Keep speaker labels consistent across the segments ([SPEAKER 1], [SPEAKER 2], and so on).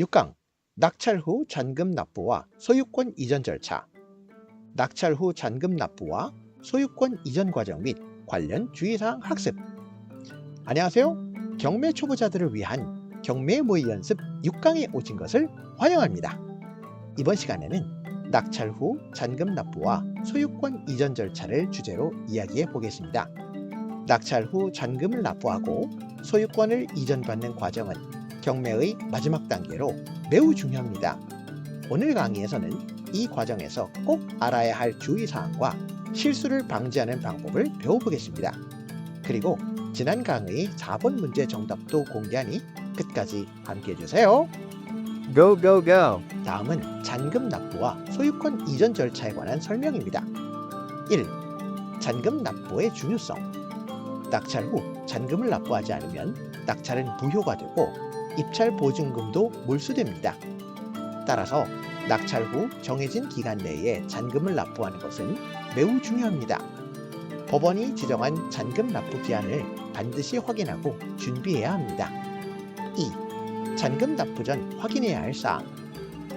[SPEAKER 1] 6강 낙찰 후 잔금 납부와 소유권 이전 절차 낙찰 후 잔금 납부와 소유권 이전 과정 및 관련 주의사항 학습 안녕하세요. 경매 초보자들을 위한 경매 모의 연습 6강에 오신 것을 환영합니다. 이번 시간에는 낙찰 후 잔금 납부와 소유권 이전 절차를 주제로 이야기해 보겠습니다. 낙찰 후 잔금을 납부하고 소유권을 이전받는 과정은 경매의 마지막 단계로 매우 중요합니다. 오늘 강의에서는 이 과정에서 꼭 알아야 할 주의사항과 실수를 방지하는 방법을 배워보겠습니다. 그리고 지난 강의 4번 문제 정답도 공개하니 끝까지 함께 해주세요.
[SPEAKER 2] Go, go, go.
[SPEAKER 1] 다음은 잔금 납부와 소유권 이전 절차에 관한 설명입니다. 1. 잔금 납부의 중요성. 낙찰 후 잔금을 납부하지 않으면 낙찰은 무효가 되고 입찰 보증금도 몰수됩니다. 따라서 낙찰 후 정해진 기간 내에 잔금을 납부하는 것은 매우 중요합니다. 법원이 지정한 잔금 납부 기한을 반드시 확인하고 준비해야 합니다. 2. 잔금 납부 전 확인해야 할 사항.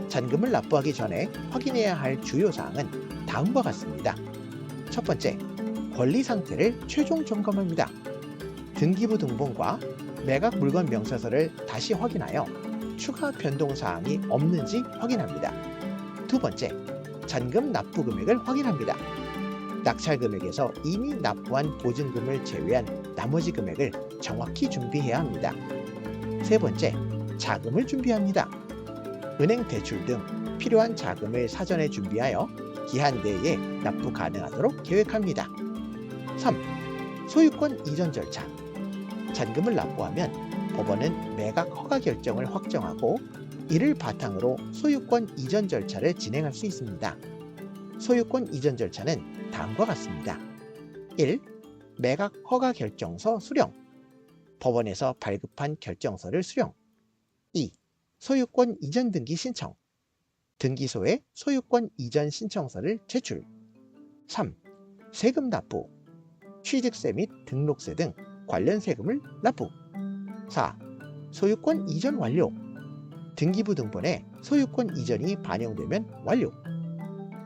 [SPEAKER 1] 잔금을 납부하기 전에 확인해야 할 주요 사항은 다음과 같습니다. 첫 번째, 권리 상태를 최종 점검합니다. 등기부 등본과 매각 물건 명세서를 다시 확인하여 추가 변동 사항이 없는지 확인합니다. 두 번째, 잔금 납부 금액을 확인합니다. 낙찰 금액에서 이미 납부한 보증금을 제외한 나머지 금액을 정확히 준비해야 합니다. 세 번째, 자금을 준비합니다. 은행 대출 등 필요한 자금을 사전에 준비하여 기한 내에 납부 가능하도록 계획합니다. 3. 소유권 이전 절차. 잔금을 납부하면 법원은 매각 허가 결정을 확정하고 이를 바탕으로 소유권 이전 절차를 진행할 수 있습니다. 소유권 이전 절차는 다음과 같습니다. 1. 매각 허가 결정서 수령. 법원에서 발급한 결정서를 수령. 2. 소유권 이전 등기 신청. 등기소에 소유권 이전 신청서를 제출. 3. 세금 납부. 취득세 및 등록세 등 관련 세금을 납부. 4. 소유권 이전 완료. 등기부 등본에 소유권 이전이 반영되면 완료.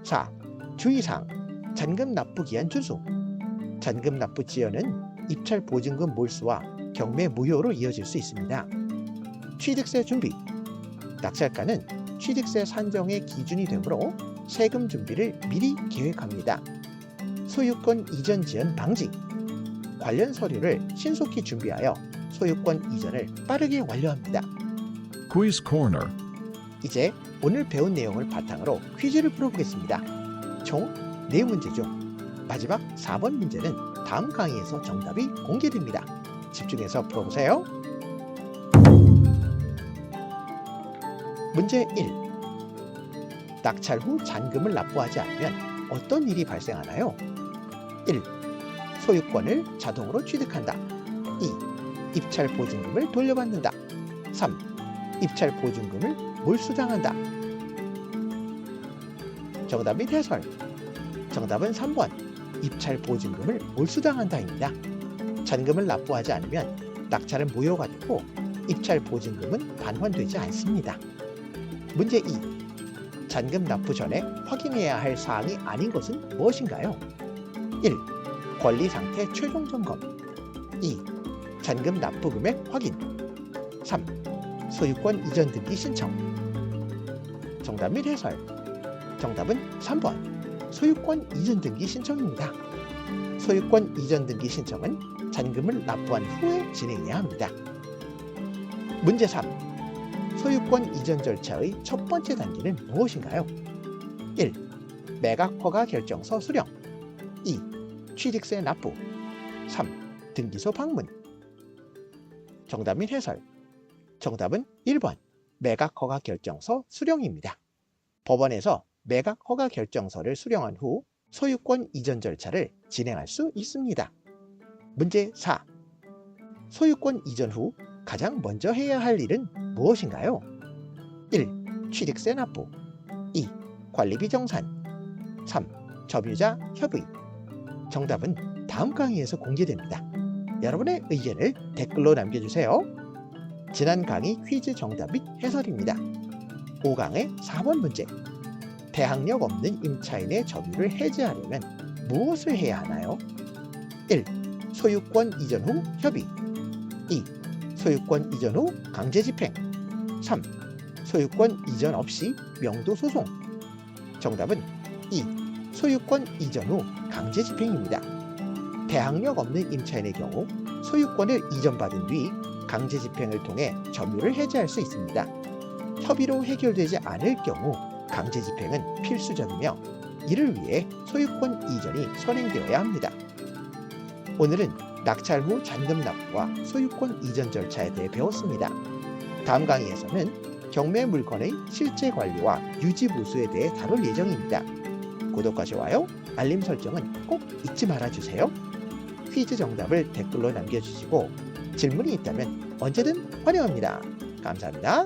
[SPEAKER 1] 4. 주의사항. 잔금 납부 기한 준수. 잔금 납부 지연은 입찰 보증금 몰수와 경매 무효로 이어질 수 있습니다. 취득세 준비. 낙찰가는 취득세 산정의 기준이 되므로 세금 준비를 미리 계획합니다. 소유권 이전 지연 방지. 관련 서류를 신속히 준비하여 소유권 이전을 빠르게 완료합니다.
[SPEAKER 3] Quiz Corner.
[SPEAKER 1] 이제 오늘 배운 내용을 바탕으로 퀴즈를 풀어보겠습니다. 총 4문제 중 마지막 4번 문제는 다음 강의에서 정답이 공개됩니다. 집중해서 풀어보세요. 문제 1. 낙찰 후 잔금을 납부하지 않으면 어떤 일이 발생하나요? 1. 소유권을 자동으로 취득한다. 2. 입찰 보증금을 돌려받는다. 3. 입찰 보증금을 몰수당한다. 정답 및 해설. 정답은 3번. 입찰 보증금을 몰수당한다입니다. 잔금을 납부하지 않으면 낙찰은 무효가 되고 입찰 보증금은 반환되지 않습니다. 문제 2. 잔금 납부 전에 확인해야 할 사항이 아닌 것은 무엇인가요? 1. 권리 상태 최종 점검. 2. 잔금 납부 금액 확인. 3. 소유권 이전 등기 신청. 정답 및 해설. 정답은 3번. 소유권 이전 등기 신청입니다. 소유권 이전 등기 신청은 잔금을 납부한 후에 진행해야 합니다. 문제 3. 소유권 이전 절차의 첫 번째 단계는 무엇인가요? 1. 매각 허가 결정서 수령. 2. 취득세 납부. 3. 등기소 방문. 정답 및 해설. 정답은 1번 매각 허가 결정서 수령입니다. 법원에서 매각 허가 결정서를 수령한 후 소유권 이전 절차를 진행할 수 있습니다. 문제 4. 소유권 이전 후 가장 먼저 해야 할 일은 무엇인가요? 1. 취득세 납부 2. 관리비 정산 3. 점유자 협의 정답은 다음 강의에서 공개됩니다. 여러분의 의견을 댓글로 남겨주세요. 지난 강의 퀴즈 정답 및 해설입니다. 5강의 4번 문제. 대항력 없는 임차인의 점유를 해지하려면 무엇을 해야 하나요? 1. 소유권 이전 후 협의 2. 소유권 이전 후 강제 집행 3. 소유권 이전 없이 명도 소송 정답은 2. 소유권 이전 후 강제 집행입니다. 대항력 없는 임차인의 경우 소유권을 이전받은 뒤 강제 집행을 통해 점유를 해지할 수 있습니다. 협의로 해결되지 않을 경우 강제 집행은 필수적이며 이를 위해 소유권 이전이 선행되어야 합니다. 오늘은 낙찰 후 잔금 납부와 소유권 이전 절차에 대해 배웠습니다. 다음 강의에서는 경매 물건의 실제 관리와 유지 보수에 대해 다룰 예정입니다. 구독과 좋아요, 알림 설정은 꼭 잊지 말아주세요. 퀴즈 정답을 댓글로 남겨주시고 질문이 있다면 언제든 환영합니다. 감사합니다.